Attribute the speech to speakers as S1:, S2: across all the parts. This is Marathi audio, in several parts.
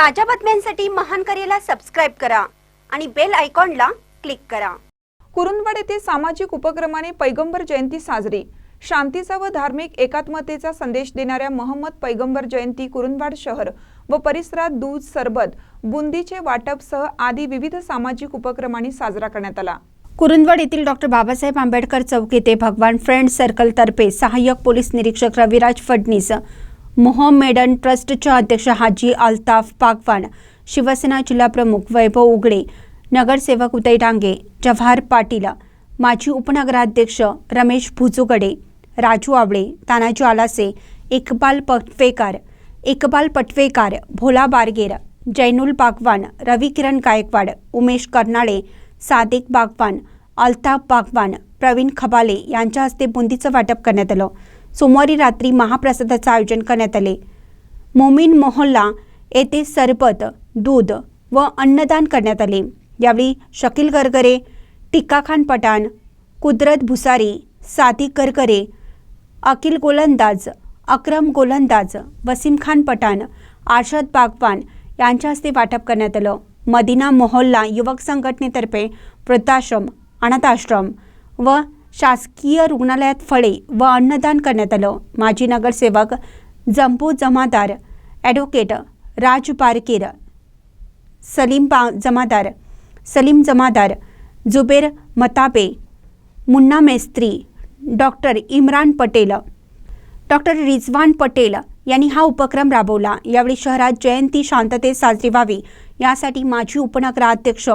S1: ताज्या बातम्यांसाठी महान करेला सबस्क्राईब करा आणि बेल आयकॉनला क्लिक करा.
S2: कुरुंदवाड येथे सामाजिक उपक्रमाने पैगंबर जयंती साजरी. शांतीचा व धार्मिक एकात्मतेचा संदेश देणाऱ्या महम्मद पैगंबर जयंती कुरुंदवाड शहर व परिसरात दूध सरबत बुंदीचे वाटपसह आदी विविध सामाजिक उपक्रमांनी साजरा करण्यात आला.
S3: कुरुंदवाड येथील डॉक्टर बाबासाहेब आंबेडकर चौक येथे भगवान फ्रेंड सर्कलतर्फे सहाय्यक पोलीस निरीक्षक रविराज फडणीस मोहमेडन ट्रस्टच्या अध्यक्ष हाजी अल्ताफ पागवान शिवसेना जिल्हाप्रमुख वैभव उगडे नगरसेवक उदय डांगे जव्हार पाटील माजी उपनगराध्यक्ष रमेश भुजुगडे राजू आवळे तानाजी आलासे इकबाल पटवेकर इकबाल पटवेकार भोला बारगेर जैनुल बागवान रवी किरण गायकवाड उमेश कर्नाळे सादिक बागवान अल्ताफ बागवान प्रवीण खबाले यांच्या हस्ते बुंदीचं वाटप करण्यात आलं. सोमवारी रात्री महाप्रसादाचं आयोजन करण्यात आले. मोमीन मोहल्ला येथे सरबत दूध व अन्नदान करण्यात आले. यावेळी शकील गरगरे टिक्का खान पठाण कुदरत भुसारी साती करकरे अकिल गोलंदाज अक्रम गोलंदाज वसीम खान पठाण आर्शद बागवान यांच्या हस्ते वाटप करण्यात आलं. मदिना मोहल्ला युवक संघटनेतर्फे वृद्धाश्रम अनाथाश्रम व शासकीय रुग्णालयात फळे व अन्नदान करण्यात आलं. माजी नगरसेवक जम्बू जमादार ॲडव्होकेट राज पारकीर सलीम पा जमादार सलीम जमादार जुबेर मताबे मुन्ना मेस्त्री डॉक्टर इम्रान पटेल डॉक्टर रिजवान पटेल यांनी हा उपक्रम राबवला. यावेळी शहरात जयंती शांततेत साजरी व्हावी यासाठी माजी उपनगराध्यक्ष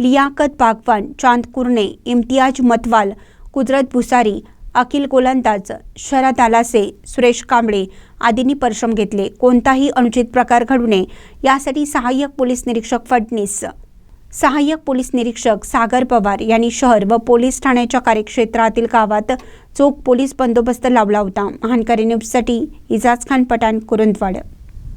S3: लियाकत बागवान चांद कुर्णे इम्तियाज मतवाल कुदरत भुसारी अखिल गोलंदाज शरद आलासे सुरेश कांबळे आदींनी परिश्रम घेतले. कोणताही अनुचित प्रकार घडू नये. यासाठी सहाय्यक पोलीस निरीक्षक फडणीस सहाय्यक पोलीस निरीक्षक सागर पवार यांनी शहर व पोलीस ठाण्याच्या कार्यक्षेत्रातील गावात चोख पोलीस बंदोबस्त लावला होता. महानकरी न्यूजसाठी इजाज खान पठाण कुरुंदवाड.